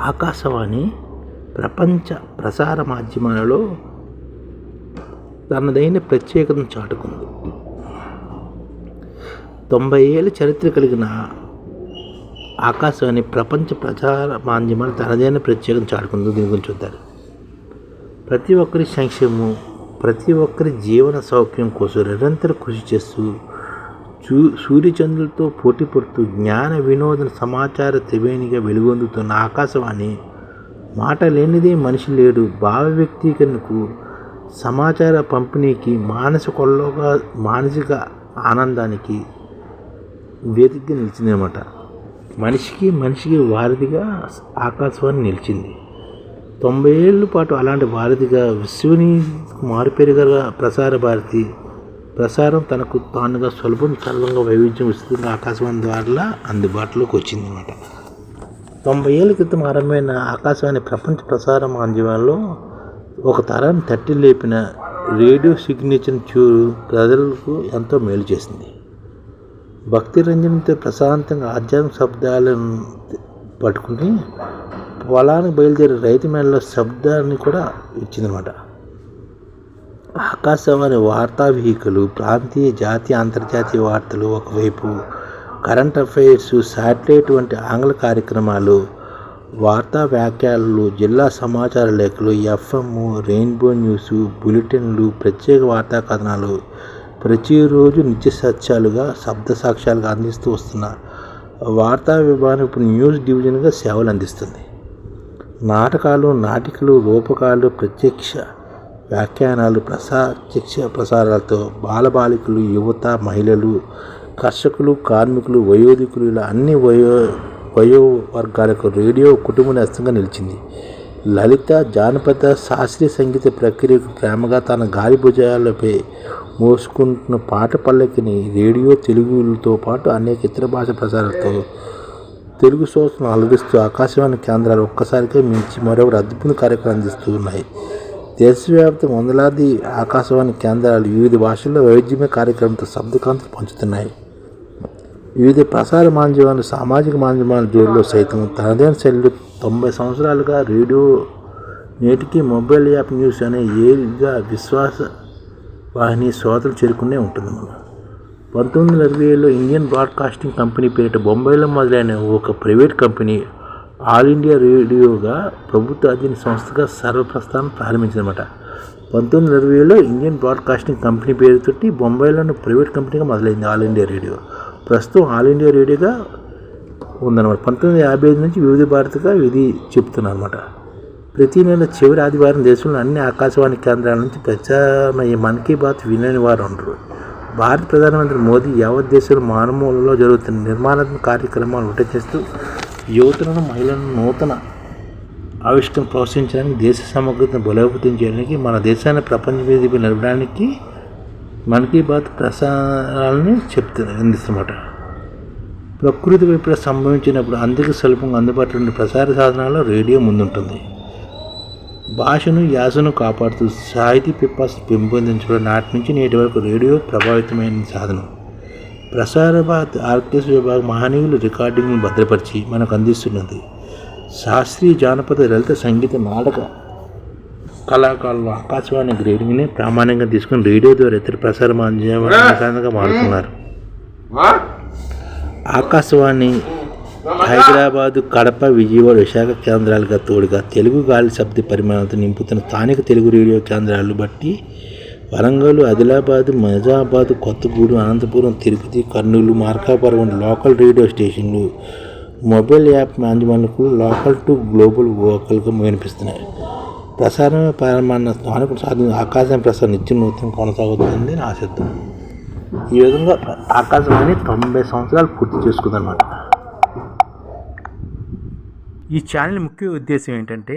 ఆకాశవాణి ప్రపంచ ప్రసార మాధ్యమాలలో తనదైన ప్రత్యేకతను చాటుకుంది. తొంభై ఏళ్ళ చరిత్ర కలిగిన ఆకాశవాణి ప్రపంచ ప్రచార మాధ్యమాలు తనదైన ప్రత్యేకం చాటుకుంది. దీని గురించి చూద్దారు ప్రతి ఒక్కరి సంక్షేమం ప్రతి ఒక్కరి జీవన సౌఖ్యం కోసం నిరంతర కృషి చేస్తూ చూ సూర్యచంద్రులతో పోటీ పడుతూ జ్ఞాన వినోదన సమాచార త్రివేణిగా వెలుగొందుతున్న ఆకాశవాణి మాట లేనిదే మనిషి లేడు. భావ వ్యక్తీకరణకు సమాచార పంపిణీకి మానసికొల్లోగా మానసిక ఆనందానికి వేదికగా నిలిచిందనమాట మనిషికి మనిషికి వారధిగా ఆకాశవాణి నిలిచింది. తొంభై ఏళ్ళ పాటు అలాంటి వారధిగా విశ్వని మారుపేరుగా ప్రసార భారతి ప్రసారం తనకు తానుగా సులభం సరళంగా వైవిధ్యం విస్తృతంగా ఆకాశవాణి ద్వారా అందుబాటులోకి వచ్చింది అనమాట తొంభై ఏళ్ళ క్రితం ఆరంభమైన ఆకాశవాణి ప్రపంచ ప్రసార మాధ్యమంలో ఒక తరాన్ని తట్టి లేపిన రేడియో సిగ్నేచర్ చూరు ప్రజలకు ఎంతో మేలు చేసింది. భక్తి రంజనంతో ప్రశాంతంగా ఆధ్యాత్మిక శబ్దాలను పట్టుకుని పొలానికి బయలుదేరి రైతు మేళలో శబ్దాన్ని కూడా ఇచ్చిందనమాట ఆకాశవాణి వార్తావాహికలు ప్రాంతీయ జాతీయ అంతర్జాతీయ వార్తలు ఒకవైపు కరెంట్ అఫైర్స్ శాటిలైట్ వంటి ఆంగ్ల కార్యక్రమాలు వార్తా వ్యాఖ్యలు జిల్లా సమాచార లేఖలు ఎఫ్ఎం రెయిన్బో న్యూస్ బులెటిన్లు ప్రత్యేక వార్తా కథనాలు ప్రతిరోజు నిత్య సత్యాలుగా శబ్ద సాక్ష్యాలుగా అందిస్తూ వస్తున్న వార్తా విభాగం ఇప్పుడు న్యూస్ డివిజన్గా సేవలు అందిస్తుంది. నాటకాలు నాటికలు రూపకాలు ప్రత్యక్ష వ్యాఖ్యానాలు ప్రసాక్ష ప్రసారాలతో బాలబాలికలు యువత మహిళలు కర్షకులు కార్మికులు వయోధికులు ఇలా అన్ని వయో వయో వర్గాలకు రేడియో కుటుంబ నేస్తంగా నిలిచింది. లలిత జానపద శాస్త్రీయ సంగీత ప్రక్రియకు ప్రేమగా తన గాలి భుజాలపై మోసుకుంటున్న పాట పల్లకిని రేడియో తెలుగుతో పాటు అనేక ఇతర భాష ప్రసారాలతో తెలుగు శ్రోతలను అలరిస్తూ ఆకాశవాణి కేంద్రాలు ఒక్కసారిగా మించి మరొకటి అద్భుత కార్యక్రమం అందిస్తూ ఉన్నాయి. దేశవ్యాప్త వందలాది ఆకాశవాణి కేంద్రాలు వివిధ భాషల్లో వైవిధ్యమైన కార్యక్రమంతో శబ్దకాంతులు పంచుతున్నాయి. వివిధ ప్రసార మాధ్యమాలు సామాజిక మాధ్యమాల జోడిలో సైతం తనదైన శైలిలో తొంభై సంవత్సరాలుగా రేడియో నేటికి మొబైల్ యాప్ న్యూస్ అనే ఏగా విశ్వాస వాహిని శ్రోతలు చేరుకునే ఉంటుంది మనం. పంతొమ్మిది వందల ఇరవై ఏడులో ఇండియన్ బ్రాడ్కాస్టింగ్ కంపెనీ పేరిట బొంబాయిలో మొదలైన ఒక ప్రైవేట్ కంపెనీ ఆల్ ఇండియా రేడియోగా ప్రభుత్వ అధీన సంస్థగా సర్వప్రస్థానం ప్రారంభించిందన్నమాట. పంతొమ్మిది వందల ఇరవై ఏడులో ఇండియన్ బ్రాడ్కాస్టింగ్ కంపెనీ పేరుతోటి బొంబాయిలోని ప్రైవేట్ కంపెనీగా మొదలైంది ఆల్ ఇండియా రేడియో. ప్రస్తుతం ఆల్ ఇండియా రేడియోగా ఉందన్నమాట. పంతొమ్మిది యాభై ఐదు నుంచి వివిధ భారతిగా ఇది చెప్తున్నారు అనమాట ప్రతి నెల చివరి ఆదివారం దేశంలో అన్ని ఆకాశవాణి కేంద్రాల నుంచి ప్రచారమయ్యే మన్ కీ బాత్ వినని వారు ఉండరు. భారత ప్రధానమంత్రి మోదీ యావత్ దేశంలో మారుమూలలో జరుగుతున్న నిర్మాణాత్మక కార్యక్రమాలు ఉంటే చేస్తూ యువతులను మహిళలను నూతన ఆవిష్కరణ ప్రోత్సహించడానికి దేశ సమగ్రతను బలోపేతం చేయడానికి మన దేశాన్ని ప్రపంచ వేదికపై నిలపడానికి మన్ కీ బాత్ ప్రసారాలని చెప్తుంది అందిస్తున్నమాట. ప్రకృతి వైపు సంభవించినప్పుడు అందరికీ సులభంగా అందుబాటులో ఉండే ప్రసార సాధనాల్లో రేడియో ముందుంటుంది. భాషను యాసను కాపాడుతూ సాహితీ పిపాసను పెంపొందించడం నాటి నుంచి నేటి వరకు రేడియో ప్రభావితమైన సాధనం. ప్రసార భారతి ఆర్కెస్ట్రా విభాగం మహనీయులు రికార్డింగ్ను భద్రపరిచి మనకు అందిస్తున్నది. శాస్త్రీయ జానపద లలిత సంగీత నాటక కళాకారులు ఆకాశవాణి గ్రేడింగ్ని ప్రామాణికంగా తీసుకుని రేడియో ద్వారా ఇతర ప్రసార మాధ్యమాలుగా మారుతున్నారు ఆకాశవాణి హైదరాబాదు కడప విజయవాడ విశాఖ కేంద్రాలుగా తోడుగా తెలుగు గాలి శబ్ద పరిమాణంతో నింపుతున్న స్థానిక తెలుగు రేడియో కేంద్రాలు బట్టి వరంగల్ ఆదిలాబాద్ నిజామాబాద్ కొత్తగూడెం అనంతపురం తిరుపతి కర్నూలు మార్కాపురం లోకల్ రేడియో స్టేషన్లు మొబైల్ యాప్ మాధ్యమాలకు లోకల్ టు గ్లోబల్ వోకల్గా వినిపిస్తున్నాయి. ప్రసారం ప్రారంభమైన స్థానిక సాధన ఆకాశం ప్రసారం నిత్యం నూతనం కొనసాగుతుందని ఆశిద్దాం ఈ విధంగా ఆకాశవాణి తొంభై సంవత్సరాలు పూర్తి చేసుకుందన్నమాట. ఈ ఛానల్ ముఖ్య ఉద్దేశం ఏంటంటే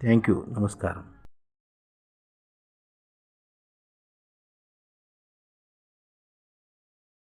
Thank you. నమస్కారం.